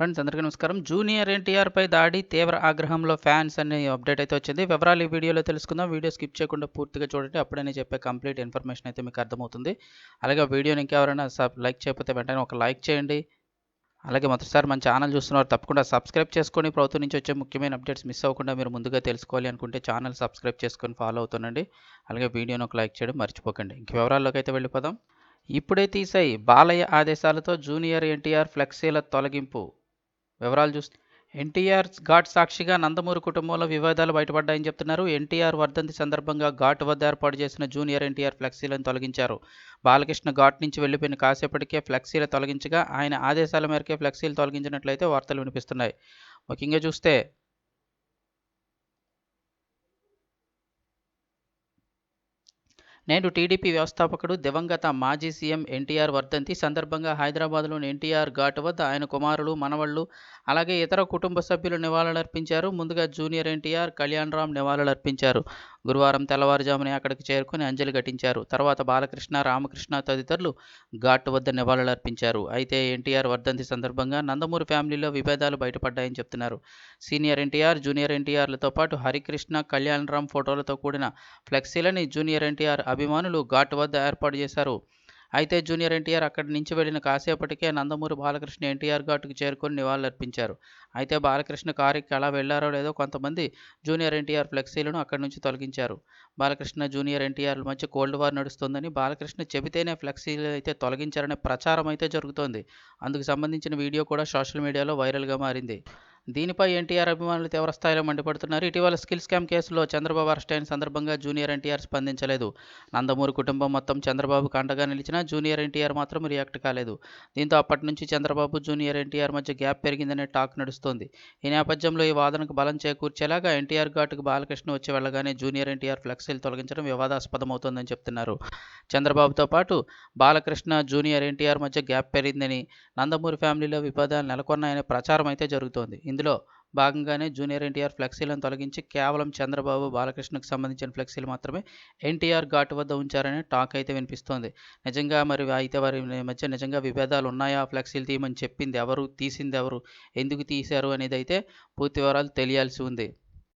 Friends అందరికీ నమస్కారం. Junior NTR పై దాడి తీవ్ర ఆగ్రహంలో ఫ్యాన్స్ అనే అప్డేట్ అయితే వచ్చింది. వివరాలు ఈ వీడియోలో తెలుసుకుందాం. వీడియో స్కిప్ చేయకుండా పూర్తిగా చూడండి. అప్పుడే నేను చెప్పే కంప్లీట్ ఇన్ఫర్మేషన్ అయితే మీకు అర్థమవుతుంది. అలాగే వీడియోని ఇంకెవరైనా సబ్ లైక్ చేయకపోతే వెంటనే ఒక లైక్ చేయండి. అలాగే మొదటిసారి మన ఛానల్ చూస్తున్నారు తప్పకుండా సబ్స్క్రైబ్ చేసుకొని ప్రభుత్వం నుంచి వచ్చే ముఖ్యమైన అప్డేట్స్ మిస్ అవ్వకుండా మీరు ముందుగా తెలుసుకోవాలి అనుకుంటే ఛానల్ సబ్స్క్రైబ్ చేసుకొని ఫాలో అవుతుండండి. అలాగే వీడియోని ఒక లైక్ చేయడం మర్చిపోకండి. ఇంక వివరాల్లోకి అయితే వెళ్ళిపోదాం. ఇప్పుడే తీసాయి బాలయ్య ఆదేశాలతో జూనియర్ ఎన్టీఆర్ ఫ్లెక్సీల తొలగింపు. వివరాలు చూస్తే. ఎన్టీఆర్ ఘాట్ సాక్షిగా నందమూరి కుటుంబంలో వివాదాలు బయటపడ్డాయని చెప్తున్నారు. ఎన్టీఆర్ వర్ధంతి సందర్భంగా ఘాట్ వద్ద ఏర్పాటు చేసిన జూనియర్ ఎన్టీఆర్ ఫ్లెక్సీలను తొలగించారు. బాలకృష్ణ ఘాట్ నుంచి వెళ్ళిపోయిన కాసేపటికే ఫ్లెక్సీలు తొలగించగా ఆయన ఆదేశాల మేరకే ఫ్లెక్సీలు తొలగించినట్లయితే వార్తలు వినిపిస్తున్నాయి. ముఖ్యంగా చూస్తే నేడు టీడీపీ వ్యవస్థాపకుడు దివంగత మాజీ సీఎం ఎన్టీఆర్ వర్ధంతి. సందర్భంగా హైదరాబాద్లోని ఎన్టీఆర్ ఘాట్ వద్ద ఆయన కుమారులు మనవళ్ళు అలాగే ఇతర కుటుంబ సభ్యులు నివాళులర్పించారు. ముందుగా జూనియర్ ఎన్టీఆర్ కళ్యాణ్ రామ్ నివాళులర్పించారు. గురువారం తెల్లవారుజామునే అక్కడికి చేరుకుని అంజలి ఘటించారు. తర్వాత బాలకృష్ణ రామకృష్ణ తదితరులు ఘాట్ వద్ద నివాళులర్పించారు. అయితే ఎన్టీఆర్ వర్ధంతి సందర్భంగా నందమూరి ఫ్యామిలీలో విభేదాలు బయటపడ్డాయని చెప్తున్నారు. సీనియర్ ఎన్టీఆర్ జూనియర్ ఎన్టీఆర్లతో పాటు హరికృష్ణ కళ్యాణరామ్ ఫోటోలతో కూడిన ఫ్లెక్సీలని జూనియర్ ఎన్టీఆర్ అభిమానులు ఘాట్ వద్ద ఏర్పాటు చేశారు. అయితే జూనియర్ ఎన్టీఆర్ అక్కడి నుంచి వెళ్ళిన కాసేపటికే నందమూరి బాలకృష్ణ ఎన్టీఆర్ ఘాటుకు చేరుకొని నివాళులర్పించారు. అయితే బాలకృష్ణ కారుకి ఎలా వెళ్ళారో లేదో కొంతమంది జూనియర్ ఎన్టీఆర్ ఫ్లెక్సీలను అక్కడి నుంచి తొలగించారు. బాలకృష్ణ జూనియర్ ఎన్టీఆర్ల మధ్య కోల్డ్ వార్ నడుస్తుందని బాలకృష్ణ చెబితేనే ఫ్లెక్సీలు అయితే తొలగించారనే ప్రచారం అయితే జరుగుతోంది. అందుకు సంబంధించిన వీడియో కూడా సోషల్ మీడియాలో వైరల్గా మారింది. దీనిపై ఎన్టీఆర్ అభిమానులు తీవ్రస్థాయిలో మండిపడుతున్నారు. ఇటీవల స్కిల్ స్కామ్ కేసులో చంద్రబాబు అరెస్ట్ అయిన సందర్భంగా జూనియర్ ఎన్టీఆర్ స్పందించలేదు. నందమూరి కుటుంబం మొత్తం చంద్రబాబుకు అండగా నిలిచినా జూనియర్ ఎన్టీఆర్ మాత్రం రియాక్ట్ కాలేదు. దీంతో అప్పటి నుంచి చంద్రబాబు జూనియర్ ఎన్టీఆర్ మధ్య గ్యాప్ పెరిగిందనే టాక్ నడుస్తోంది. ఈ నేపథ్యంలో ఈ వాదనకు బలం చేకూర్చేలాగా ఎన్టీఆర్ ఘాటుకు బాలకృష్ణ వచ్చి వెళ్ళగానే జూనియర్ ఎన్టీఆర్ ఫ్లెక్సీలు తొలగించడం వివాదాస్పదమవుతోందని చెప్తున్నారు. చంద్రబాబుతో పాటు బాలకృష్ణ జూనియర్ ఎన్టీఆర్ మధ్య గ్యాప్ పెరిగిందని నందమూరి ఫ్యామిలీలో వివాదాలు నెలకొన్నాయనే ప్రచారం అయితే జరుగుతోంది. ఇందులో భాగంగానే జూనియర్ ఎన్టీఆర్ ఫ్లెక్సీలను తొలగించి కేవలం చంద్రబాబు బాలకృష్ణకు సంబంధించిన ఫ్లెక్సీలు మాత్రమే ఎన్టీఆర్ ఘాటు వద్ద ఉంచారనే టాక్ అయితే వినిపిస్తోంది. నిజంగా మరి అయితే వారి మధ్య నిజంగా విభేదాలు ఉన్నాయా? ఫ్లెక్సీలు తీయమని చెప్పింది ఎవరు? తీసింది ఎవరు? ఎందుకు తీశారు? అనేది అయితే పూర్తి వివరాలు తెలియాల్సి ఉంది.